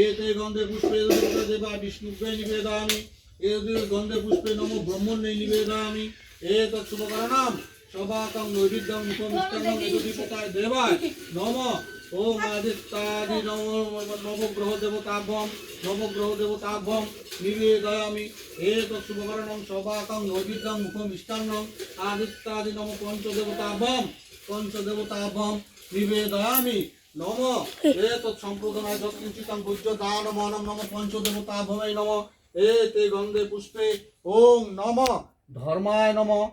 এতে গন্ধে পুষ্পে দেবায় বিষ্ণুভ্যে নিবেদয়ামি এদুতি গন্ধে পুষ্পে নম ব্রহ্মণ্যে নিবেদয়ামি এ তৎশুভকরণম সবাকং নৈবেদ্যং মিষ্টান্নং এদুতিপতায় দেবায়। নম ওম আদিত্যাদি নম নবগ্রহ দেবতাভ্যম নবগ্রহ দেবতাভ্যম নিবেদয়ামি এতৎ শুভকরণং সবাকং নৈবিদ্যং মুখম মিষ্টান্নং। আদিত্যাদি নম পঞ্চদেবতাভ্যম পঞ্চদেবতাভ্যম নিবেদয়ামি নম। এ সম্প্রদানায় যৎকিঞ্চিতং পূজ্য দান মনম নম পঞ্চদেবতাভ্যমে নম। এতে গন্ধে পুষ্পে ওং নম। ধর্মায় নম।